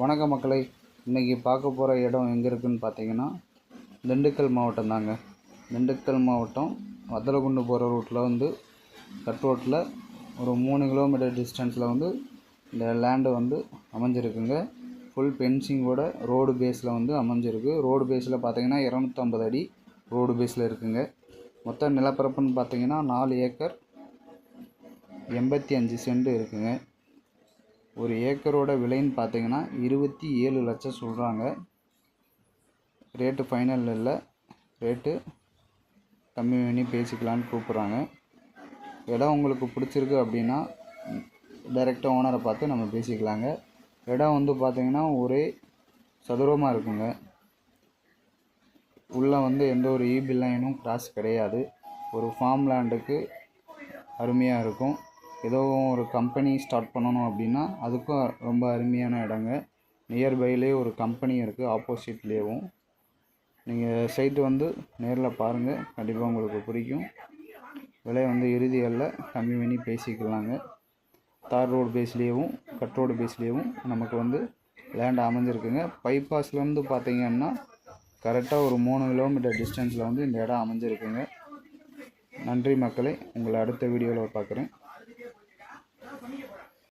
வணக்க மக்களை. இன்றைக்கி பார்க்க போகிற இடம் எங்கே இருக்குதுன்னு பார்த்தீங்கன்னா திண்டுக்கல் மாவட்டம் தாங்க. திண்டுக்கல் மாவட்டம் வத்தலகுண்டு போகிற ரூட்டில் வந்து கட் ரோட்டில் ஒரு மூணு கிலோமீட்டர் டிஸ்டன்ஸில் வந்து இந்த லேண்டு வந்து அமைஞ்சிருக்குங்க. ஃபுல் பென்சிங்கோட ரோடு பேஸில் வந்து அமைஞ்சிருக்கு. ரோடு பேஸில் பார்த்தீங்கன்னா இரநூத்தம்பது அடி ரோடு பேஸில் இருக்குங்க. மொத்த நிலப்பரப்புன்னு பார்த்தீங்கன்னா நாலு ஏக்கர் எண்பத்தி அஞ்சு சென்ட் இருக்குங்க. ஒரு ஏக்கரோட விலைன்னு பார்த்தீங்கன்னா இருபத்தி ஏழு லட்சம் சொல்கிறாங்க ரேட்டு ஃபைனல் இல்லை. ரேட்டு கம்மி பண்ணி பேசிக்கலான்னு கூப்பிட்றாங்க. இடம் உங்களுக்கு பிடிச்சிருக்கு அப்படின்னா டைரெக்டாக ஓனரை பார்த்து நம்ம பேசிக்கலாங்க. இடம் வந்து பார்த்திங்கன்னா ஒரே சதுரமாக இருக்குங்க. உள்ளே வந்து எந்த ஒரு ஈபி லைனும் கிராஸ் கிடையாது. ஒரு ஃபார்ம் லேண்டுக்கு அருமையாக இருக்கும். ஏதோ ஒரு கம்பெனி ஸ்டார்ட் பண்ணணும் அப்படின்னா அதுக்கும் ரொம்ப அருமையான இடங்க. நியர்பைலே ஒரு கம்பெனி இருக்குது ஆப்போசிட்லேயும் நீங்கள் சைட்டு வந்து நேரில் பாருங்கள் கண்டிப்பாக உங்களுக்கு பிடிக்கும் விலை வந்து இறுதிகளில் கம்மி பண்ணி பேசிக்கலாங்க. தார் ரோடு பேஸ்லேயும் கட் ரோடு பேஸ்லேயும் நமக்கு வந்து லேண்ட் அமைஞ்சிருக்குங்க. பைபாஸ்லேருந்து பார்த்தீங்கன்னா கரெக்டாக ஒரு மூணு கிலோமீட்டர் டிஸ்டன்ஸில் வந்து இந்த இடம் அமைஞ்சிருக்குங்க. நன்றி மக்களை உங்களை அடுத்த வீடியோவில் பார்க்குறேன் பண்ணிக்க